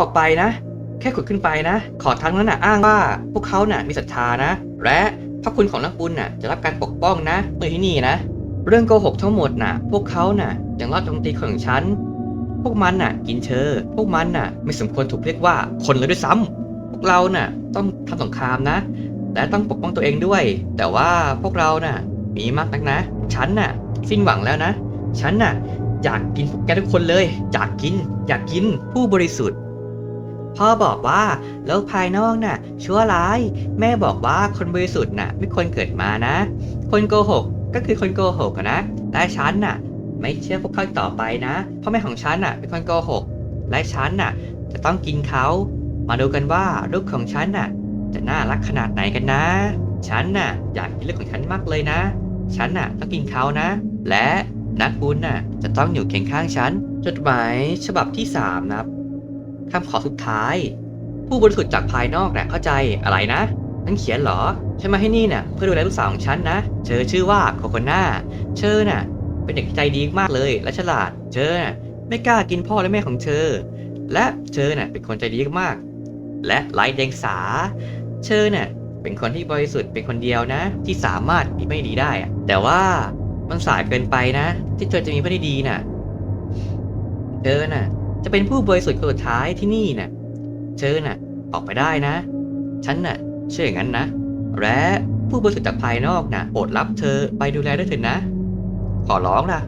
ออกไปนะ แค่ขุดขึ้นไปนะ ขอทั้งนั้นนะอ้างว่าพวกเขาน่ะมีศรัทธานะ และพระคุณของนักบุญน่ะจะรับการปกป้องนะเมื่อที่นี่นะ เรื่องโกหกทั้งหมดน่ะ พวกเขาน่ะยังรอดโจมตีของฉัน พวกมันน่ะ กินเชอพวกมันน่ะ ไม่สมควรถูกเรียกว่าคนเลยด้วยซ้ำพวกเราน่ะ ต้องทำสงครามนะ และต้องปกป้องตัวเองด้วย แต่ว่าพวกเราน่ะ มีมากนักนะ ฉันน่ะ สิ้นหวังแล้วนะ ฉันน่ะอยากกินพวกแกทุกคนเลย อยากกิน อยากกินผู้บริสุทธิ์ พ่อบอกว่าโลกภายนอกน่ะ ชั่วร้าย แม่บอกว่าคนบริสุทธิ์น่ะ ไม่ควรเกิดมานะ คนโกหกก็คือคนโกหกอะนะและฉันน่ะ ไม่เชื่อพวกเขาอีกต่อไปนะพ่อแม่ของฉันน่ะเป็นคนโกหก และฉันน่ะ จะต้องกินเขา มาดูกันว่าลูกของฉันน่ะ จะน่ารักขนาดไหนกันนะ ฉันน่ะ อยากกินลูกของฉันมากเลยนะ ฉันน่ะต้องกินเขานะ และนักบุญน่ะจะต้องอยู่เคียงข้างฉัน จดหมายฉบับที่สามนะครับ คำขอสุดท้าย ผู้บริสุทธิ์จากภายนอกน่ะเข้าใจอะไรนะนั่นเขียนเหรอฉันมาให้นี่น่ะเพื่อดูแลลูกสาวของฉันนะเธอชื่อว่าโคโคนาเธอน่ะ เป็นเด็กใจดีมากเลย และฉลาดเธอน่ะไม่กล้ากินพ่อและแม่ของเธอ และเธอน่ะเป็นคนใจดีมาก และไร้เดียงสาเธอน่ะเป็นคนที่บริสุทธิ์เป็นคนเดียวนะ ที่สามารถมีไม่ดีได้อะแต่ว่ามันสายเกินไปนะ ที่เธอจะมีเพื่อนที่ดีน่ะเธอน่ะ จะเป็นผู้บริสุทธิ์คนสุดท้ายที่นี่น่ะเธอน่ะ ออกไปได้นะ ฉันน่ะ เชื่ออย่างนั้นนะ และผู้บริสุทธิ์จากภายนอกน่ะโปรดรับเธอไปดูแลด้วยเถิดนะ ขอร้องล่ะ